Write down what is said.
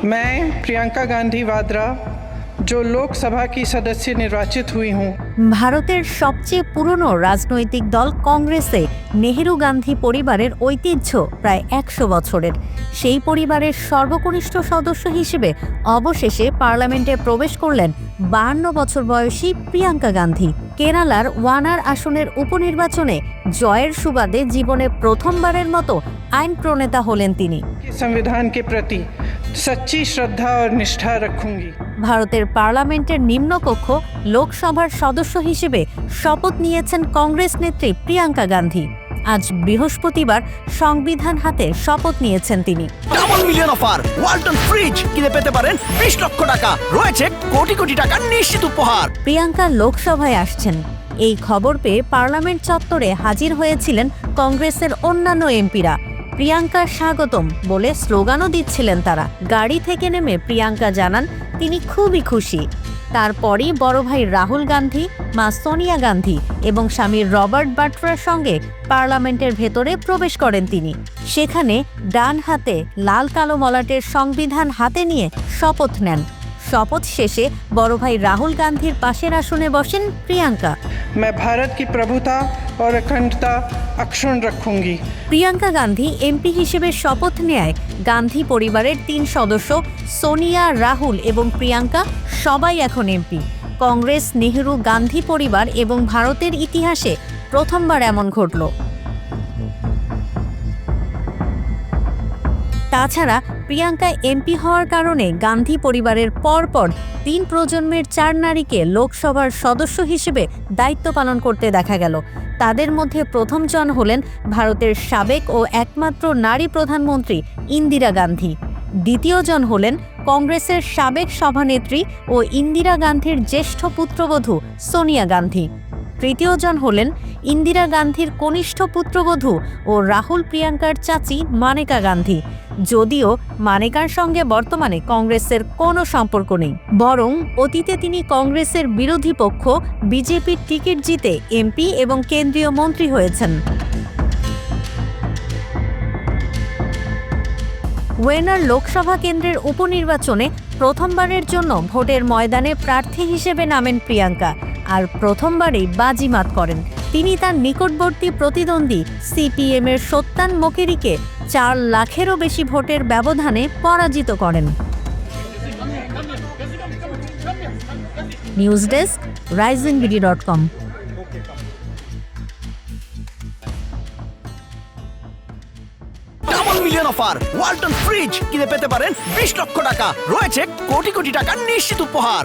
मैं प्रियंका गांधी वाड्रा जो लोकसभा की सदस्य निर्वाचित हुई हूँ ভারতের সবচেয়ে পুরনো রাজনৈতিক দল কংগ্রেসে নেহেরু গান্ধী পরিবারের ঐতিহ্য প্রায় একশো বছরের সেই পরিবারের সর্বকনিষ্ঠ সদস্য হিসেবে অবশেষে পার্লামেন্টে প্রবেশ করলেন বাহান্ন বছর বয়সী প্রিয়াঙ্কা গান্ধী কেরালার ওয়ানার আসনের উপনির্বাচনে জয়ের সুবাদে জীবনে প্রথমবারের মতো আইন প্রণেতা হলেন তিনি कि संविधान সচ্চি শ্রদ্ধা ও নিষ্ঠা রাখুঙ্গি ভারতের পার্লামেন্টের নিম্নকক্ষ লোকসভার সদস্য হিসেবে শপথ নিয়েছেন কংগ্রেস নেত্রী প্রিয়াঙ্কা গান্ধী। আজ বৃহস্পতিবার সংবিধান হাতে শপথ নিয়েছেন তিনি। Double million offer Walton fridge কিনে পেতে পারেন বিশ লক্ষ টাকা। রয়েছে কোটি কোটি টাকা নিশ্চিত উপহার। প্রিয়াঙ্কা লোকসভায় আসছেন। এই খবর পেয়ে পার্লামেন্ট চত্বরে হাজির হয়েছিলেন কংগ্রেসের অন্যান্য এমপিরা। প্রিয়াঙ্কা স্বাগতম বলে স্লোগানও দিচ্ছিলেন তারা। গাড়ি থেকে নেমে প্রিয়াঙ্কা জানান, তিনি খুবই খুশি। তারপরই বড় ভাই রাহুল গান্ধী, মা সোনিয়া গান্ধী এবং স্বামী রবার্ট বাট্রার সঙ্গে পার্লামেন্টের ভেতরে প্রবেশ করেন তিনি। সেখানে ডান হাতে লাল কালো মলাটের সংবিধান হাতে নিয়ে শপথ নেন। শপথ শেষে বড় ভাই রাহুল গান্ধীর পাশের আসনে বসেন প্রিয়াঙ্কা मैं भारत की प्रभुता और अखंडता अक्षुण रखूंगी প্রিয়াঙ্কা গান্ধী এমপি হিসেবে শপথ নেয় গান্ধী পরিবারের তিন সদস্য সোনিয়া রাহুল এবং প্রিয়াঙ্কা সবাই এখন এমপি কংগ্রেস নেহেরু গান্ধী পরিবার এবং ভারতের ইতিহাসে প্রথমবার এমন ঘটল তাছাড়া প্রিয়াঙ্কা এমপি হওয়ার কারণে গান্ধী পরিবারের পরপর তিন প্রজন্মের চার নারীকে লোকসভার সদস্য হিসেবে দায়িত্ব পালন করতে দেখা গেল। তাদের মধ্যে প্রথমজন হলেন ভারতের সাবেক ও একমাত্র নারী প্রধানমন্ত্রী ইন্দিরা গান্ধী। দ্বিতীয়জন হলেন কংগ্রেসের সাবেক সভানেত্রী ও ইন্দিরা গান্ধীর জ্যেষ্ঠ পুত্রবধূ সোনিয়া গান্ধী। তৃতীয়জন হলেন ইন্দিরা গান্ধীর কনিষ্ঠ পুত্রবধূ ও রাহুল প্রিয়াঙ্কার চাচি মানেকা গান্ধী। যদিও মানেকার সঙ্গে বর্তমানে কংগ্রেসের কোনো সম্পর্ক নেই। বরং অতীতে তিনি কংগ্রেসের বিরোধী পক্ষ, বিজেপির টিকিট জিতে এমপি এবং কেন্দ্রীয় মন্ত্রী হয়েছেন। ওয়েনার লোকসভা কেন্দ্রের উপনির্বাচনে প্রথমবারের জন্য ভোটের ময়দানে প্রার্থী হিসেবে নামেন প্রিয়াঙ্কা। আর প্রথমবারেই বাজিমাত করেন। তিনি তার নিকটবর্তী প্রতিদ্বন্দ্বী সিপিএম এর সত্যান মোকেরিকে চার লাখেরও বেশি ভোটের ব্যবধানে পরাজিত করেন। News desk, rising BD dot com. Double million offer Walton fridge কিনে পেতে পারেন বিশ লক্ষ টাকা। রয়েছে কোটি কোটি টাকার নিশ্চিত উপহার।